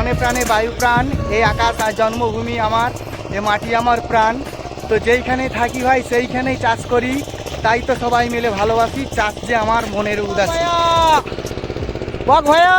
মনে প্রাণে বায়ু প্রাণ এই আকাশ আর জন্মভূমি আমার, এ মাটি আমার প্রাণ। তো যেইখানে থাকি ভাই, সেইখানেই চাষ করি। তাই তো সবাই মিলে ভালোবাসি, চাষ যে আমার মনের উদাসী। বক ভাইয়া!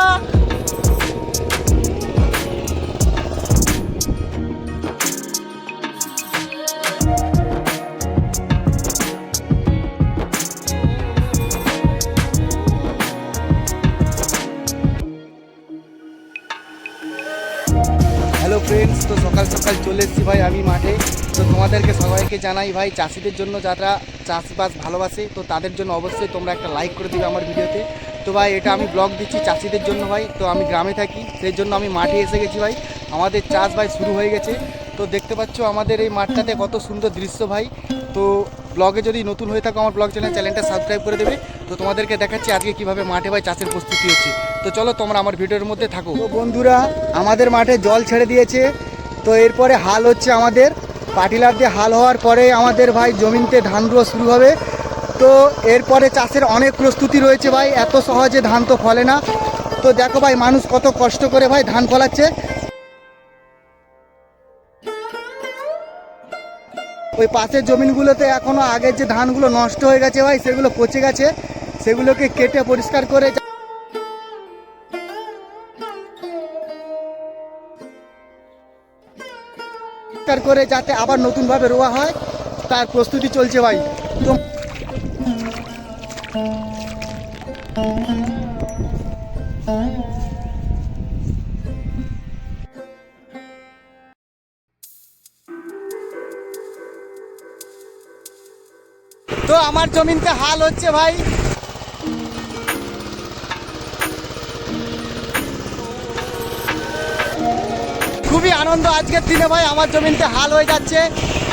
হ্যালো ফ্রেন্ডস তো সকাল সকাল চলে এসেছি ভাই আমি মাঠে। তো তোমাদেরকে সবাইকে জানাই ভাই, চাষিদের জন্য যারা চাষবাস ভালোবাসে, তো তাদের জন্য অবশ্যই তোমরা একটা লাইক করে দিবে আমার ভিডিওতে তো। ভাই, এটা আমি ব্লগ দিচ্ছি চাষিদের জন্য ভাই। তো আমি গ্রামে থাকি, সেই জন্য আমি মাঠে এসে গেছি ভাই। আমাদের চাষ ভাই শুরু হয়ে গেছে। তো দেখতে পাচ্ছ আমাদের এই মাঠটাতে কত সুন্দর দৃশ্য ভাই। তো ব্লগে যদি নতুন হয়ে থাকো আমার ব্লগ চ্যানেল চ্যানেলটা সাবস্ক্রাইব করে দেবে। তো তোমাদেরকে দেখাচ্ছি আজকে কীভাবে মাঠে ভাই চাষের প্রস্তুতি হচ্ছে। তো চলো তোমরা আমার ভিডিওর মধ্যে থাকো। তো বন্ধুরা, আমাদের মাঠে জল ছেড়ে দিয়েছে। তো এরপরে হাল হচ্ছে আমাদের। পাটিলার দিয়ে হাল হওয়ার পরে আমাদের ভাই জমিতে ধান রোয়া শুরু হবে। তো এরপরে চাষের অনেক প্রস্তুতি রয়েছে ভাই। এত সহজে ধান তো ফলে না। তো দেখো ভাই, মানুষ কত কষ্ট করে ভাই ধান ফলাচ্ছে। ওই পাশের জমিনগুলোতে এখনও আগের যে ধানগুলো নষ্ট হয়ে গেছে ভাই, সেগুলো পচে গেছে। সেগুলোকে কেটে পরিষ্কার করে করে যাতে আবার নতুনভাবে রোয়া হয়, তার প্রস্তুতি চলছে ভাই। তো আমার জমিনতে হাল হচ্ছে ভাই। খুবই আনন্দ আজকের দিনে ভাই, আমার জমিনতে হাল হয়ে যাচ্ছে।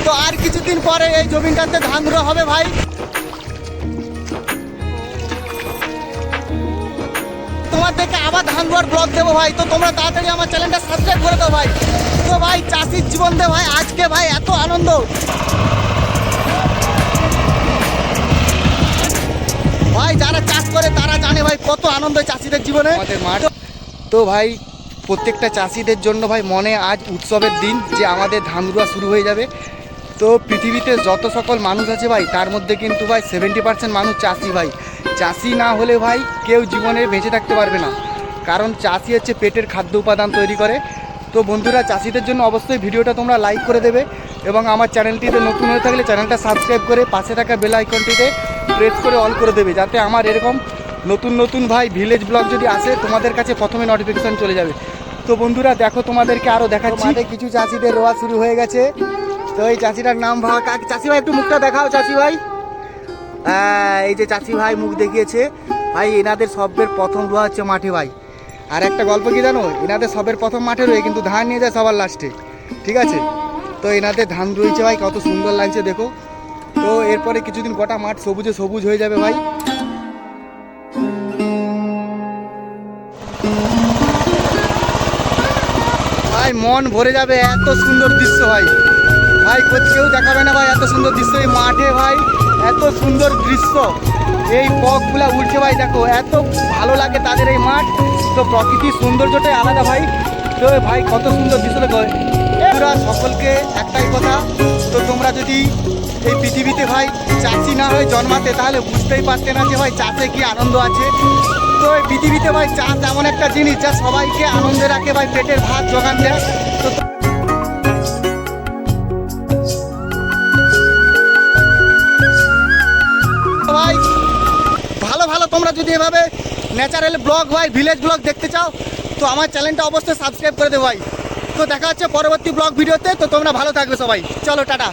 তো আর কিছুদিন পরে এই জমিনটাতে ধান রোয়া হবে ভাই। তোমাদেরকে আবার ধান রোয়ার ব্লগ দেবো ভাই। তো তোমরা তাড়াতাড়ি আমার চ্যানেলটা সাবস্ক্রাইব করে দাও ভাই। তো ভাই, চাষির জীবন দে ভাই, আজকে ভাই এত আনন্দ। ভাই, যারা চাষ করে তারা জানে ভাই কত আনন্দ চাষিদের জীবনে। তো ভাই, প্রত্যেকটা চাষিদের জন্য ভাই মনে আজ উৎসবের দিন যে আমাদের ধান রোয়া শুরু হয়ে যাবে। তো পৃথিবীতে যত সকল মানুষ আছে ভাই, তার মধ্যে কিন্তু ভাই সেভেন্টি পার্সেন্ট মানুষ চাষি ভাই। চাষি না হলে ভাই কেউ জীবনে বেঁচে থাকতে পারবে না। কারণ চাষি হচ্ছে পেটের খাদ্য উপাদান তৈরি করে। তো বন্ধুরা, চাষিদের জন্য অবশ্যই ভিডিওটা তোমরা লাইক করে দেবে এবং আমার চ্যানেলটিতে নতুন হয়ে থাকলে চ্যানেলটা সাবস্ক্রাইব করে পাশে থাকা বেল আইকনটিতে প্রেস করে অল করে দেবে যাতে আমার এরকম নতুন নতুন ভাই ভিলেজ ব্লগ যদি আসে তোমাদের কাছে প্রথমে নোটিফিকেশন চলে যাবে। তো বন্ধুরা দেখো তোমাদেরকে আরও দেখাচ্ছি। কিছু চাষিদের রোয়া শুরু হয়ে গেছে। তো এই চাষিটার নাম ভাই কাক চাষি ভাই একটু মুখটা দেখাও চাষি ভাই হ্যাঁ, এই যে চাষি ভাই মুখ দেখিয়েছে। ভাই এনাদের সবের প্রথম রোয়া হচ্ছে মাঠে ভাই। আর একটা গল্প কি জানো? এনাদের সবের প্রথম মাঠে রয়ে কিন্তু ধান নিয়ে যায় সবার লাস্টে ঠিক আছে? তো এনাদের ধান রয়েছে ভাই কত সুন্দর লাগছে দেখো। তো এরপরে কিছুদিন গোটা মাঠ সবুজে সবুজ হয়ে যাবে ভাই। ভাই, মন ভরে যাবে, এত সুন্দর দৃশ্য ভাই। ভাই, কেউ দেখাবে না ভাই, এত সুন্দর দৃশ্য এই মাঠে ভাই, এত সুন্দর দৃশ্য। এই পকগুলা উঠছে ভাই, দেখো, এত ভালো লাগে তাদের এই মাঠ। তো প্রকৃতির সৌন্দর্যটাই আলাদা ভাই। তো ভাই, কত সুন্দর দৃশ্য দেখো সকলকে একটাই কথা তো তোমরা যদি এই পৃথিবীতে ভাই চাষি না হয়ে জন্মাতে, তাহলে বুঝতেই পারতে না যে ভাই চাষে কি আনন্দ আছে। তো এই পৃথিবীতে ভাই চাষ এমন একটা জিনিস যা সবাইকে আনন্দে রাখে ভাই, পেটের ভাত যোগান দেয়। তো তো ভাই, ভালো ভালো, তোমরা যদি এভাবে ন্যাচারাল ব্লগ ভাই ভিলেজ ব্লগ দেখতে চাও, তো আমার চ্যানেলটা অবশ্যই সাবস্ক্রাইব করে দেবো ভাই। তো দেখা হচ্ছে পরবর্তী ব্লগ ভিডিওতে তো তোমরা ভালো থাকবে সবাই। চলো টাটা।